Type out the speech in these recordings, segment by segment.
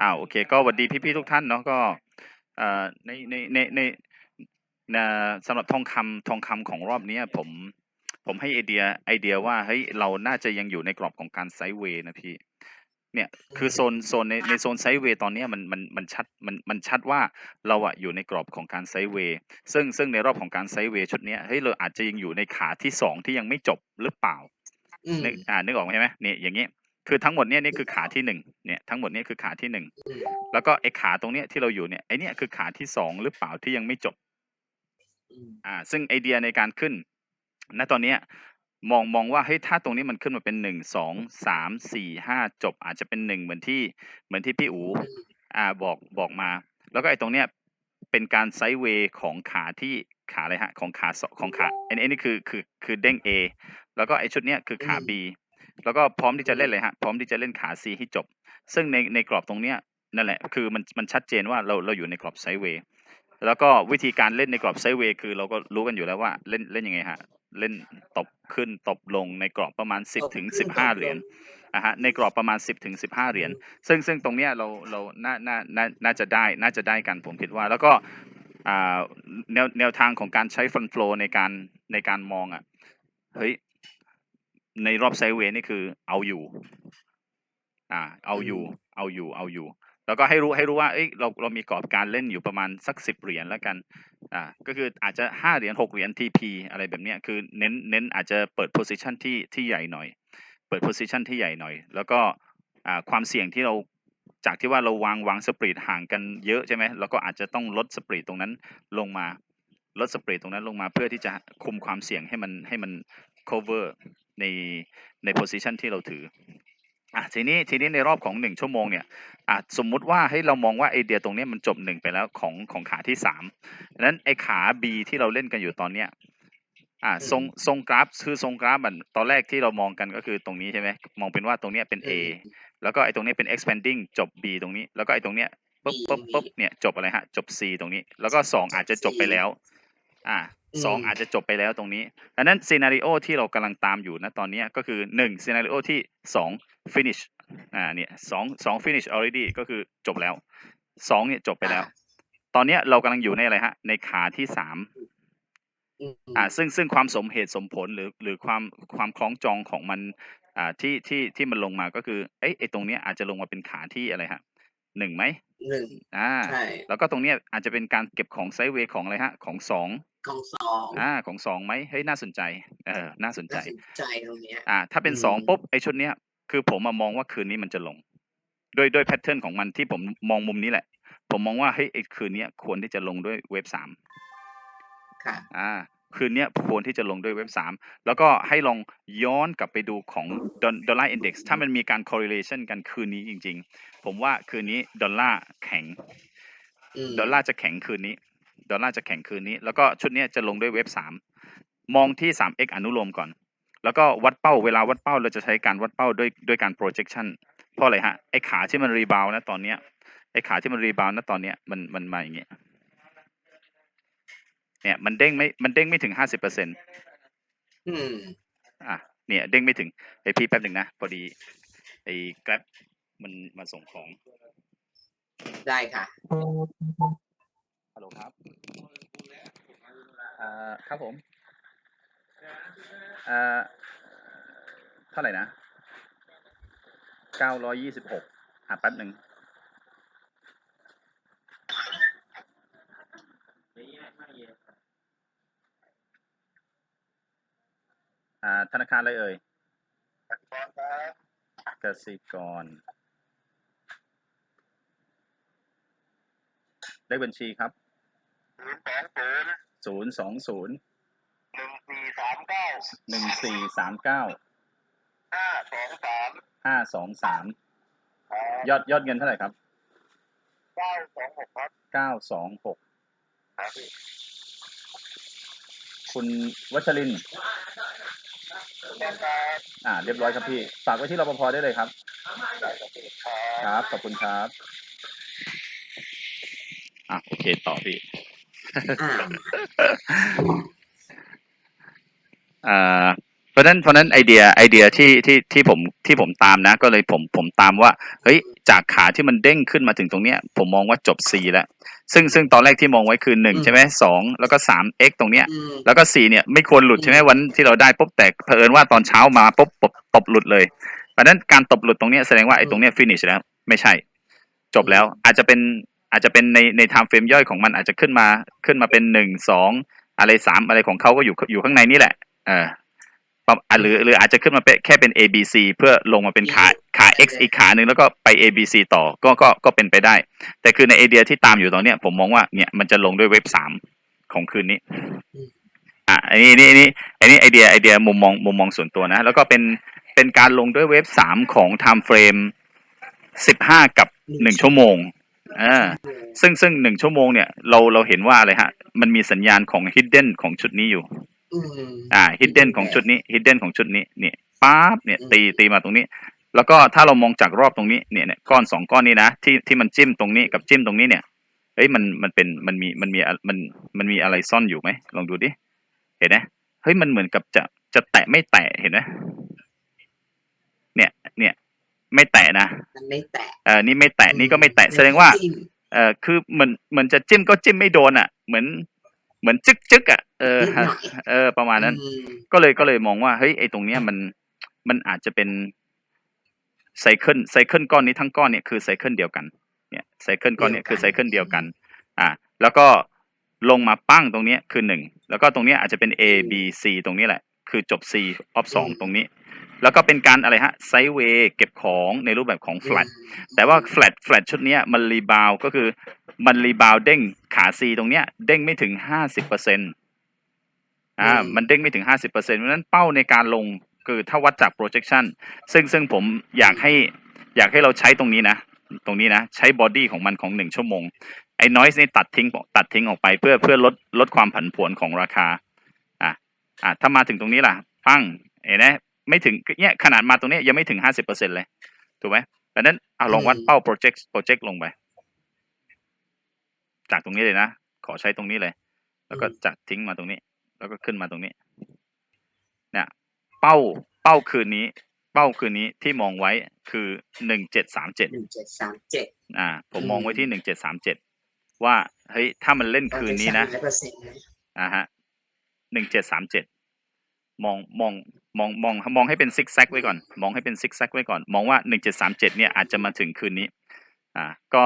อ้าวโอเค ก็สวัสดีพี่ๆทุกท่านเนาะก็เอ่อในในในในในสำหรับทองคำทองคำของรอบเนี้ยผมผมให้ไอเดียไอเดียว่าเฮ้ยเราน่าจะยังอยู่ในกรอบของการไซด์เวย์นะพี่ เนี่ยคือโซนโซนในในโซนไซด์เวย์ตอนเนี้ยมันมันมันชัดมันมันชัดว่าเราอะอยู่ในกรอบของการไซด์เวย์ซึ่งซึ่งในรอบของการไซด์เวย์ชุดเนี้ยเฮ้ยเราอาจจะยังอยู่ในขาที่สองที่ยังไม่จบหรือเปล่า อืมนึกอ่านึกออกใช่ไหมเนี่ยอย่างนี้ คือทั้งหมดเนี่ยนี่คือขาที่หนึ่งเนี่ยทั้งหมดเนี่ยคือขาที่หนึ่งอืมแล้วก็ไอ้ขาตรงเนี้ยที่เราอยู่เนี่ยไอ้เนี่ยคือขาที่สองหรือเปล่าที่ยังไม่จบอืมอ่าซึ่งไอเดียในการขึ้นณตอนเนี้ยมองมองว่าเฮ้ยถ้าตรงนี้มันขึ้นมาเป็นหนึ่งสองสามสี่ห้าจบ อาจจะเป็นหนึ่งเหมือนที่เหมือนที่พี่อูอ่าบอกบอกมา แล้วก็ไอ้ตรงเนี้ยเป็นการไซด์เวย์ของขาที่ขาอะไรฮะของขาสองของขาอันนี้อันนี้คือคือคือเด้ง A แล้วก็ไอ้ชุดเนี้ยคือขา B แล้วก็พร้อมที่จะเล่นเลยฮะ พร้อมที่จะเล่นขา C ให้จบ ซึ่งในในกรอบตรงเนี้ยนั่นแหละ คือมันมันชัดเจนว่าเราเราอยู่ในกรอบไซด์เวย์ แล้วก็วิธีการเล่นในกรอบไซด์เวย์คือเราก็รู้กันอยู่แล้วว่าเล่นเล่นยังไงฮะ เล่นตบขึ้นตบลงในกรอบประมาณ 10ถึง15 เหรียญอะฮะ ในกรอบประมาณ 10ถึง15 เหรียญ ซึ่งซึ่งตรงเนี้ยเราเรา น่า น่า น่า น่าจะได้ น่าจะได้กันผมคิดว่า แล้วก็อ่าแนวแนวทางของการใช้ฟันฟลอในการในการมองอะ เฮ้ย ในรอบไซด์เวย์นี่คือเอาอยู่ อ่า เอาอยู่ เอาอยู่ เอาอยู่ แล้วก็ให้รู้ให้รู้ว่าเอ้ยเราเรามีกรอบการเล่นอยู่ประมาณสักสิบเหรียญแล้วกัน อ่า ก็คืออาจจะห้าเหรียญหกเหรียญ TP อะไรแบบเนี้ยคือเน้นเน้นอาจจะเปิด position ที่ที่ใหญ่หน่อย เปิด position ที่ใหญ่หน่อย แล้วก็อ่าความเสี่ยงที่เราจากที่ว่าเราวางวางสปรีดห่างกันเยอะใช่ไหมแล้วก็อาจจะต้องลดสปรีดตรงนั้นลงมาลดสปรีดตรงนั้นลงมาเพื่อที่จะคุมความเสี่ยงให้มันให้มัน cover ในใน position ที่เราถืออะทีนี้ทีนี้ในรอบของหนึ่งชั่วโมงเนี่ยอะสมมุติว่าให้เรามองว่าไอเดียตรงเนี้ยมันจบหนึ่งไปแล้วของของขาที่สามดังนั้นไอขา B ที่เราเล่นกันอยู่ตอนเนี้ยอะทรงทรงกราฟคือทรงกราฟมันตอนแรกที่เรามองกันก็คือตรงนี้ใช่ไหมมองเป็นว่าตรงเนี้ยเป็น A แล้วก็ไอตรงเนี้ยเป็น expanding จบ B ตรงนี้ แล้วก็ไอตรงเนี้ยปุ๊บปุ๊บปุ๊บเนี่ยจบอะไรฮะจบ C ตรงนี้ แล้วก็สองอาจจะจบไปแล้ว อ่าสองอาจจะจบไปแล้วตรงนี้ดังนั้นซีนารีโอที่เรากำลังตามอยู่นะตอนเนี้ยก็คือหนึ่งซีนารีโอที่สอง finish อ่าเนี่ยสองสอง finish already ก็คือจบแล้วสองเนี่ยจบไปแล้ว ตอนเนี้ยเรากำลังอยู่ในอะไรฮะ ในขาที่สามอืมอ่า ซึ่งซึ่งความสมเหตุสมผลหรือหรือความความคล้องจองของมัน อ่าที่ที่ที่มันลงมาก็คือเอ้ยไอตรงเนี้ยอาจจะลงมาเป็นขาที่อะไรฮะหนึ่งไหมหนึ่งอ่าใช่แล้วก็ตรงเนี้ยอาจจะเป็นการเก็บของไซด์เวย์ของอะไรฮะ ของสอง ของสองอ่าของสองไหม เฮ้ย น่าสนใจ เออ น่าสนใจน่าสนใจตรงเนี้ย อ่า ถ้าเป็นอืมสอง ปุ๊บ ไอชุดเนี้ย คือผมมามองว่าคืนนี้มันจะลงโดยโดยแพทเทิร์น ของมันที่ผมมองมุมนี้แหละ ผมมองว่า เฮ้ย ไอคืนเนี้ยควรที่จะลงด้วยเว็บสามค่ะอ่าคืนเนี้ยควรที่จะลงด้วยเว็บสามแล้วก็ให้ลองย้อนกลับไปดูของดอลลาร์อินเด็กซ์ถ้ามันมีการ correlation กันคืนนี้จริง ๆ ผมว่าคืนนี้ดอลลาร์แข็ง อืมดอลลาร์จะแข็งคืนนี้ ดอลลาร์จะแข็งคืนนี้ แล้วก็ชุดเนี้ยจะลงด้วยเว็บสามมองที่ 3x อนุโลมก่อน แล้วก็วัดเป้าเวลาวัดเป้าเราจะใช้การวัดเป้าด้วยด้วยการ projection เพราะอะไรฮะไอ้ขาที่มันรีบาวนะตอนเนี้ยไอ้ขาที่มันรีบาวนะตอนเนี้ยมันมันมาอย่างเงี้ยเนี่ยมันเด้งไม่มันเด้งไม่ถึงห้าสิบเปอร์เซ็นต์อืมอะเนี่ยเด้งไม่ถึงไอพี่แป๊บหนึ่งนะพอดีไอ้แกร็บมันมาส่งของ ได้ค่ะ ฮัลโหลครับอ่าครับผมอ่าเท่าไหร่นะเก้าร้อยยี่สิบหกอะแป๊บหนึ่งอ่า ธนาคารอะไรเอ่ยกสิกรเลขบัญชีครับ ศูนย์สองศูนย์ศูนย์สองศูนย์หนึ่งสี่สามเก้าหนึ่งสี่สามเก้าห้าสองสามห้าสองสามยอดยอดเงินเท่าไหร่ครับเก้าสองหกครับเก้าสองหกครับพี่คุณวัชรินทร์นะครับอ่า เรียบร้อยครับพี่ ฝากไว้ที่รปภได้เลยครับ ครับ ขอบคุณครับ อะ โอเค ต่อพี่ อ่าอ่าเพราะฉะนั้นเพราะฉะนั้นไอเดียไอเดียที่ที่ที่ผมที่ผมตามนะ ก็เลยผมผมตามว่าเฮ้ยจากขาที่มันเด้งขึ้นมาถึงตรงเนี้ย ผมมองว่าจบ C แล้ว ซึ่งซึ่งตอนแรกที่มองไว้คือหนึ่งอืมใช่ไหมสองแล้วก็สาม x ตรงเนี้ยอืมแล้วก็สี่เนี่ยไม่ควรหลุดใช่ไหมวันที่เราได้ปุ๊บแต่เผอิญว่าตอนเช้ามาปุ๊บตบตบหลุดเลยเพราะฉะนั้นการตบหลุดตรงเนี้ยแสดงว่าไอ้ตรงเนี้ย finish แล้ว ไม่ใช่ จบแล้วอาจจะเป็น อาจจะเป็นในใน time frame ย่อยของมันอาจจะขึ้นมาขึ้นมาเป็นหนึ่งสองอะไรสามอะไรของเขาก็อยู่อยู่ข้างในนี่แหละเออหรือหรืออาจจะขึ้นมาเป็นแค่เป็น A B C เพื่อลงมาเป็นขาขา X อีกขาหนึ่งแล้วก็ไป A B C ต่อก็ก็ก็เป็นไปได้ แต่คือในไอเดียที่ตามอยู่ตอนเนี้ยผมมองว่าเนี่ยมันจะลงด้วยเว็บสามของคืนนี้อะอันนี้อันนี้อันนี้อันนี้ไอเดียไอเดียมุมมองมุมมองส่วนตัวนะ แล้วก็เป็นเป็นการลงด้วยเว็บสามของ time frame สิบห้ากับหนึ่งชั่วโมง อ่าซึ่งซึ่งหนึ่งชั่วโมงเนี่ยเราเราเห็นว่าอะไรฮะ มันมีสัญญาณของ hidden ของชุดนี้อยู่อืมอ่า hidden ของชุดนี้ hidden ของชุดนี้เนี่ยปั๊บเนี่ยอืมตีตีมาตรงนี้ แล้วก็ถ้าเรามองจากรอบตรงนี้เนี่ยเนี่ยก้อนสองก้อนนี้นะที่ที่มันจิ้มตรงนี้กับจิ้มตรงนี้เนี่ยเอ้ยมันมันเป็นมันมีมันมีอะมันมันมีอะไรซ่อนอยู่ไหมลองดูดิเห็นไหมเฮ้ยมันเหมือนกับจะจะแตะไม่แตะเห็นไหมเนี่ย เนี่ย ไม่แตะนะมันไม่แตะเออนี่ไม่แตะนี่ก็ไม่แตะแสดงว่าจิ้มเออคือเหมือนเหมือนจะจิ้มก็จิ้มไม่โดนอะ เหมือน เหมือนจึกจึกอะเออนิดหน่อยเออ ประมาณนั้นอืมก็เลยก็เลยมองว่าเฮ้ยไอตรงเนี้ยมันมันอาจจะเป็นไซเคิลไซเคิลก้อนนี้ทั้งก้อนเนี่ยคือไซเคิลเดียวกัน เนี่ยไซเคิลก้อนเนี่ยคือไซเคิลเดียวกัน อ่า แล้วก็ลงมาปั้งตรงเนี้ยคือหนึ่งแล้วก็ตรงเนี้ยอาจจะเป็น A B C ตรงนี้แหละ คือจบ C ออฟสองตรงนี้ แล้วก็เป็นการอะไรฮะไซเวย์เก็บของในรูปแบบของ flat แต่ว่า flat flat ชุดเนี้ยมันรีบาวก็คือมันรีบาวเด้งขา C ตรงเนี้ยเด้งไม่ถึงห้าสิบเปอร์เซ็นต์อ่าอืมมันเด้งไม่ถึงห้าสิบเปอร์เซ็นต์เพราะฉะนั้นเป้าในการลงคือถ้าวัดจาก projection ซึ่งซึ่งผมอยากให้อยากให้เราใช้ตรงนี้นะ ตรงนี้นะ ใช้บอดี้ของมันของหนึ่งชั่วโมง ไอ้ noise นี่ตัดทิ้งตัดทิ้งออกไปเพื่อเพื่อลดลดความผันผวนของราคา อะอะถ้ามาถึงตรงนี้ล่ะปั้งเห็นไหม ไม่ถึงเนี่ยขนาดมาตรงเนี้ยยังไม่ถึงห้าสิบเปอร์เซ็นเลยถูกไหมดังนั้นเอาลองวัดอืมเป้า project project ลงไป จากตรงนี้เลยนะ ขอใช้ตรงนี้เลย แล้วก็จัดทิ้งมาตรงนี้ แล้วก็ขึ้นมาตรงนี้ เนี่ย เป้าเป้าคืนนี้ เป้าคืนนี้ที่มองไว้คือหนึ่งเจ็ดสามเจ็ดหนึ่งเจ็ดสามเจ็ดอ่า ผมอืมมองไว้ที่หนึ่งเจ็ดสามเจ็ดว่าเฮ้ยถ้ามันเล่นคืนนี้นะร้อยเปอร์เซ็นต์นะอ่าฮะหนึ่งเจ็ดสามเจ็ด มองมองมองมองมองให้เป็นซิกแซกไว้ก่อน มองให้เป็นซิกแซกไว้ก่อน มองว่าหนึ่งเจ็ดสามเจ็ดเนี่ยอาจจะมาถึงคืนนี้ อ่า ก็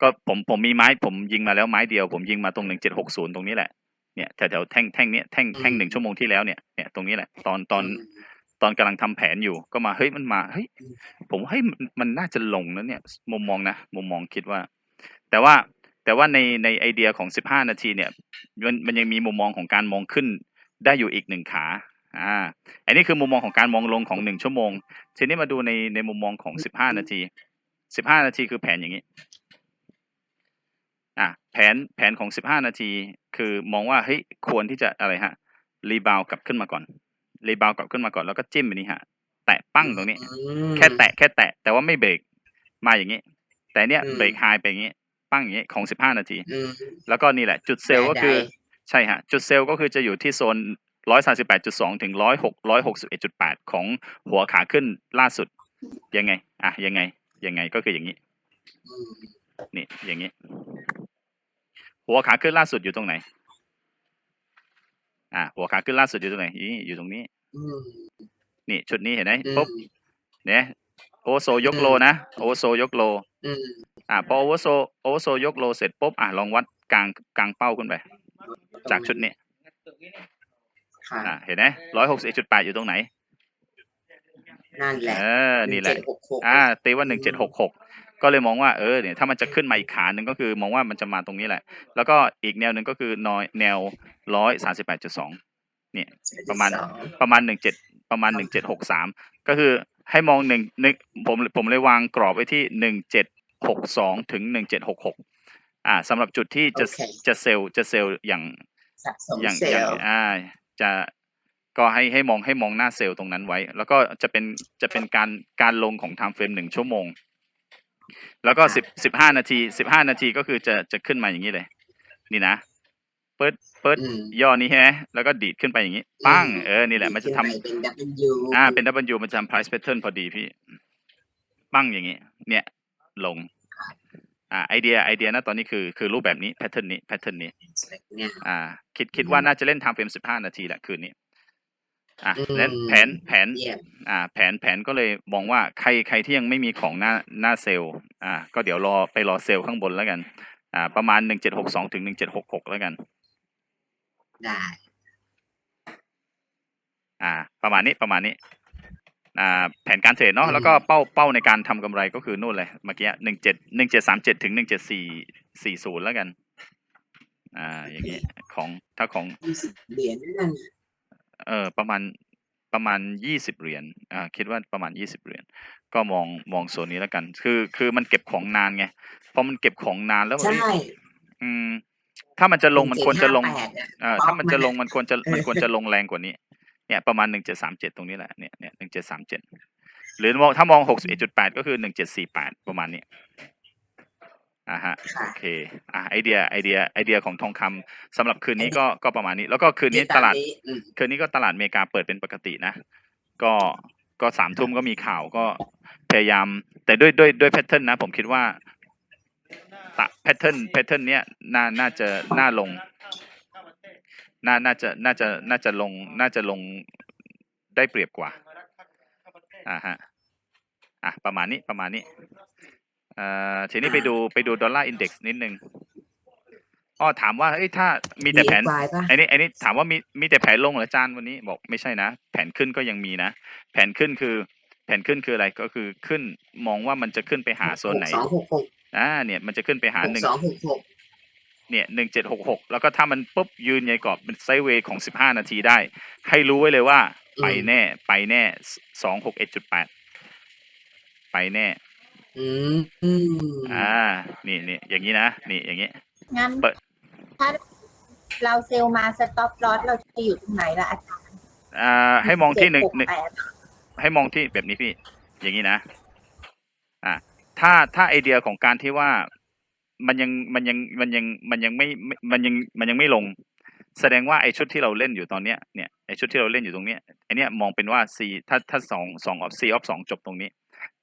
ก็ผมผมมีไม้ผมยิงมาแล้วไม้เดียว ผมยิงมาตรงหนึ่งเจ็ดหกศูนย์ตรงนี้แหละเนี่ยแถวแถวแท่งแท่งเนี้ยแท่งแท่งหนึ่งชั่วโมงที่แล้วเนี่ยเนี่ยตรงนี้แหละตอนตอนอืมตอนกำลังทำแผนอยู่ก็มาเฮ้ยมันมาเฮ้ยผมว่าเฮ้ยมันมันน่าจะลงนะเนี่ยมุมมองนะมุมมองคิดว่า แต่ว่าแต่ว่าในในไอเดียของสิบห้านาทีเนี่ยมันมันยังมีมุมมองของการมองขึ้น ได้อยู่อีกหนึ่งขาอ่าอันนี้คือมุมมองของการมองลงของหนึ่งชั่วโมง ทีนี้มาดูในในมุมมองของสิบห้านาทีสิบห้านาทีคือแผนอย่างนี้อะแผนแผนของสิบห้านาทีคือมองว่าเฮ้ยควรที่จะอะไรฮะรีบาวกลับขึ้นมาก่อนรีบาวกลับขึ้นมาก่อนแล้วก็จิ้มอันนี้ฮะ แตะปั้งตรงนี้อืมแค่แตะแค่แตะ แต่ว่าไม่เบรกมาอย่างนี้ แต่เนี้ยอืมเบรกไฮไปอย่างนี้ ปั้งอย่างนี้ของสิบห้านาทีอืมแล้วก็นี่แหละ จุดเซลล์ก็คือได้ใช่ฮะ จุดเซลล์ก็คือจะอยู่ที่โซน ร้อยสาสิบแปดจุดสองถึงร้อยหกร้อยหกสิบเอ็ดจุดแปดของหัวขาขึ้นล่าสุด ยังไง อะ ยังไง ยังไงก็คืออย่างนี้อืมนี่อย่างนี้ หัวขาขึ้นล่าสุดอยู่ตรงไหน อะ หัวขาขึ้นล่าสุดอยู่ตรงไหนนี่อยู่ตรงนี้อืมนี่ชุดนี้เห็นไหมอืมปุ๊บเนี่ยโอเวอร์โซยกโลนะโอเวอร์โซยกโลอืมอะพอโอเวอร์โซโอเวอร์โซยกโลเสร็จปุ๊บอะลองวัดกลางกลางเป้าขึ้นไป จากชุดนี้ ค่ะอะเห็นไหมร้อยหกสิบจุดแปดอยู่ตรงไหน นั่นแหละเออ นี่แหละ 1766อ่าตีว่าหนึ่งเจ็ดหกหกก็เลยมองว่าเออเนี่ยถ้ามันจะขึ้นมาอีกขาหนึ่งก็คือมองว่ามันจะมาตรงนี้แหละ แล้วก็อีกแนวหนึ่งก็คือนอยแนวร้อยสาสิบแปดจุดสองประมาณประมาณหนึ่งเจ็ดประมาณหนึ่งเจ็ดหกสามก็คือให้มองหนึ่งหนึ่งผมผมเลยวางกรอบไว้ที่หนึ่งเจ็ดหกสองถึงหนึ่งเจ็ดหกหกอ่าสำหรับจุดที่จะโอเค จะเซลล์จะเซลล์อย่างสะสมอย่างเซอย่าลงล์ อ่า จะก็ให้ให้มองให้มองหน้าเซลล์ตรงนั้นไว้ แล้วก็จะเป็นจะเป็นการการลงของ time frame หนึ่งชั่วโมง แล้วก็สิบสิบห้านาทีสิบห้านาทีก็คือจะจะขึ้นมาอย่างนี้เลย นี่นะปปึ๊ดปึ๊ดอืมย่อนี้ใช่ไหมแล้วก็ดีดขึ้นไปอย่างนี้ปั้งเออนี่แหละมันจะทำขึ้ไปเป็น W อ่าเป็น W มันจะทำ price pattern พอดีพี่ ปั้งอย่างนี้ เนี่ย ลง อ่าไอเดียไอเดียนะตอนนี้คือคือรูปแบบนี้ pattern นี้ pattern นี้เนี่ยอ่า คิดคิดว่าน่าจะเล่น time frame 15นาทีแหละคืนนี้อะอืมนั้นแผนแผนเยี่ยมอ่า แผนแผนก็เลยมองว่าใครใครที่ยังไม่มีของหน้าหน้าเซลล์อ่า ก็เดี๋ยวรอไปรอเซลล์ข้างบนแล้วกัน อ่า ประมาณ1762ถึง1766แล้วกัน ได้ อ่า ประมาณนี้ประมาณนี้อ่า แผนการเทรดเนาะอืมแล้วก็เป้าเป้าในการทำกำไรก็คือนู่นเลยเมื่อกี้หนึ่งเจ็ดหนึ่งเจ็ดสามเจ็ดถึงหนึ่งเจ็ดสี่สี่ศูนย์แล้วกัน อ่า อย่างนี้ของถ้าของยี่สิบเหรียญนั่นน่ะเออประมาณประมาณยี่สิบเหรียญอ่าคิดว่าประมาณยี่สิบเหรียญก็มองมองโซนนี้แล้วกัน คือคือมันเก็บของนานไงพอมันเก็บของนานแล้วใช่เอ้ยอืมถ้ามันจะลงมันควรจะลง1758อะเออป๊อปถ้ามันจะลงมันอะมันควรจะเออมันควรจะลงแรงกว่านี้ เนี่ยประมาณหนึ่งเจ็ดสามเจ็ดตรงนี้แหละเนี่ยเนี่ยหนึ่งเจ็ดสามเจ็ดหรือมองถ้ามองหกสิบเอ็ดจุดแปดก็คือหนึ่งเจ็ดสี่แปดประมาณนี้อ่าฮะค่ะโอเคอ่าไอเดียไอเดียไอเดียของทองคำสำหรับคืนนี้ก็ก็ประมาณนี้ แล้วก็คืนนี้ตลาดนี้อืมคืนนี้ก็ตลาดอเมริกาเปิดเป็นปกตินะ ก็ก็สามทุ่มก็มีข่าวก็พยายาม แต่ด้วยด้วยด้วยแพทเทิร์นนะ ผมคิดว่าตะแพทเทิร์นแพทเทิร์นเนี้ยน่าน่าจะน่าลง น่าน่าจะน่าจะน่าจะลงน่าจะลงได้เปรียบกว่าอ่าฮะอะประมาณนี้ประมาณนี้เอ่อทีนี้ไปดูไปดูดอลลาร์อินเด็กซ์นิดนึงอ้อถามว่าเอ้ยถ้ามีแต่แผน DXY ป่ะไอ้นี่ไอ้นี่ถามว่ามีมีแต่แผนลงเหรออาจารย์วันนี้บอกไม่ใช่นะ แผนขึ้นก็ยังมีนะ แผนขึ้นคือ แผนขึ้นคืออะไรก็คือขึ้นมองว่ามันจะขึ้นไปหาโซนไหน สองหกหกอ่าเนี่ยมันจะขึ้นไปหาหกหนึ่งสองหกหก เนี่ยหนึ่งเจ็ดหกหกแล้วก็ถ้ามันปุ๊บยืนในกรอบเป็นไซด์เวย์ของสิบห้านาทีได้ ให้รู้ไว้เลยว่า ไปแน่ไปแน่สองหกเอ็ดจุดแปดไปแน่อืมอืมอ่า นี่นี่อย่างนี้นะ นี่อย่างนี้งั้นเปิดถ้าเราเซลล์มาสต็อปลอสเราจะอยู่ตรงไหนล่ะอาจารย์อ่า ให้มองที่หนึ่งหนึ่งเจ็ดกแปดให้มองที่แบบนี้พี่ อย่างนี้นะ อ่าถ้าถ้าไอเดียของการที่ว่า มันยังมันยังมันยังมันยังไม่ไม่มันยังมันยังไม่ลง แสดงว่าไอชุดที่เราเล่นอยู่ตอนเนี้ยเนี่ยไอชุดที่เราเล่นอยู่ตรงเนี้ยไอเนี้ยมองเป็นว่า C ถ้าถ้าสองสองออฟ C ออฟสองจบตรงนี้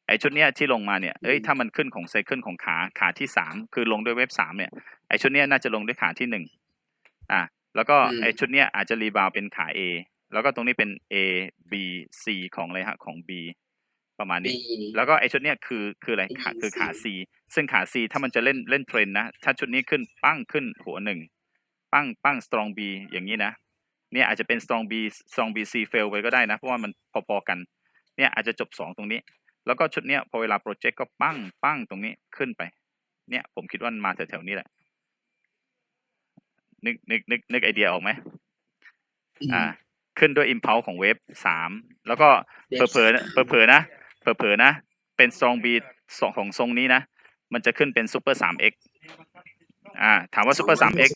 ไอชุดเนี้ยที่ลงมาเนี่ยเอ้ยถ้ามันขึ้นของไซเคิลของขาขาที่สามคือลงด้วยเว็บสามเนี่ยไอชุดเนี้ยน่าจะลงด้วยขาที่หนึ่งอะแล้วก็ไอชุดเนี้ยอาจจะรีบาวด์เป็นขา A แล้วก็ตรงนี้เป็น A B C ของอะไรฮะของ B ประมาณบีนี้ แล้วก็ไอชุดเนี้ยคือคืออะไรขา B คือขา C C ซึ่งขา C ถ้ามันจะเล่นเล่นเทรนนะ ถ้าชุดนี้ขึ้นปั้งขึ้นหัวหนึ่งปั้งปั้ง strong B อย่างนี้นะเนี่ยอาจจะเป็น strong B strong B C fail ไปก็ได้นะ เพราะว่ามันพอๆกัน เนี่ยอาจจะจบสองตรงนี้ แล้วก็ชุดเนี้ยพอเวลาโปรเจกต์ก็ปั้งปั้งตรงนี้ขึ้นไป เนี่ยผมคิดว่ามันมาแถวๆนี้แหละ นึกนึกนึกนึกไอเดียออกไหมอ่า ขึ้นด้วย impulse ของเวฟสามแล้วก็เว็บเผลอๆนะเผลอๆนะเผลอๆนะ เป็น strong B สองของทรงนี้นะ มันจะขึ้นเป็น super สาม x อ่า ถามว่า super สาม x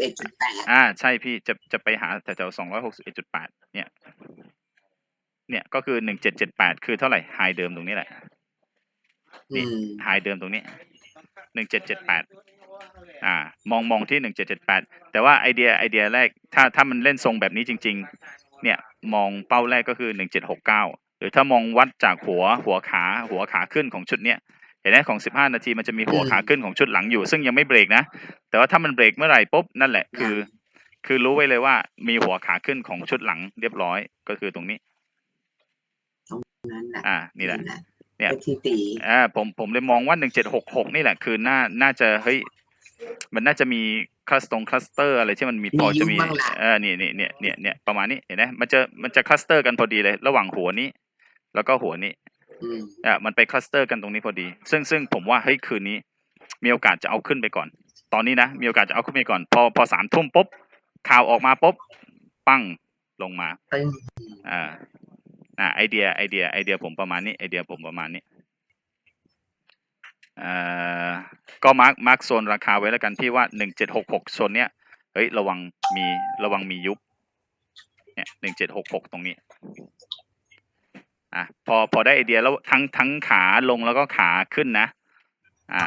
เอ็ดจุดแปดอ่า ใช่พี่จะจะไปหาแถวๆสองร้อยหกสิบเอ็ดจุดแปดเนี่ย เนี่ยก็คือหนึ่งเจ็ดเจ็ดแปดคือเท่าไหร่ไฮเดิมตรงนี้แหละอืมไฮเดิมตรงนี้หนึ่งเจ็ดเจ็ดแปดอ่า มองมองที่หนึ่งเจ็ดเจ็ดแปดแต่ว่าไอเดียไอเดียแรก ถ้าถ้ามันเล่นทรงแบบนี้จริง ๆ เนี่ย มองเป้าแรกก็คือหนึ่งเจ็ดหกเก้าหรือถ้ามองวัดจากหัวหัวขาหัวขาขึ้นของชุดเนี้ย เห็นไหมของสิบห้านาทีมันจะมีหัวขาขึ้นของชุดหลังอยู่ ซึ่งยังไม่เบรกนะ แต่ว่าถ้ามันเบรกเมื่อไหร่ปุ๊บนั่นแหละคือ คือรู้ไว้เลยว่ามีหัวขาขึ้นของชุดหลังเรียบร้อยก็คือตรงนี้ นั่นแหละอ่า นี่แหละ เนี่ยเป็นที่ตีอ่าผมผมเลยมองว่าหนึ่งเจ็ดหกหกนี่แหละ คือน่าน่าจะเฮ้ยมันน่าจะมีคลัสตรงคลัสเตอร์อะไรที่มันมีพอจะมีเออนี่นี่เนี่ยเนี่ยเนี่ยประมาณนี้เห็นไหมมันจะมันจะคลัสเตอร์กันพอดีเลย ระหว่างหัวนี้ แล้วก็หัวนี้ อืมอ่ามันไปคลัสเตอร์กันตรงนี้พอดี ซึ่งซึ่งผมว่าเฮ้ยคืนนี้ มีโอกาสจะเอาขึ้นไปก่อน ตอนนี้นะ มีโอกาสจะเอาขึ้นไปก่อน พอพอสามทุ่มปุ๊บข่าวออกมาปุ๊บปั้งลงมาตึงอ่าอ่าไอเดียไอเดียไอเดียผมประมาณนี้ไอเดียผมประมาณนี้อ่าก็มาร์กมาร์กโซนราคาไว้แล้วกันที่ว่าหนึ่งเจ็ดหกหกโซนเนี้ยเฮ้ยระวังมีระวังมียุบเนี่ยหนึ่งเจ็ดหกหกตรงนี้ อะพอพอได้ไอเดียแล้วทั้งทั้งขาลงแล้วก็ขาขึ้นนะ อ่า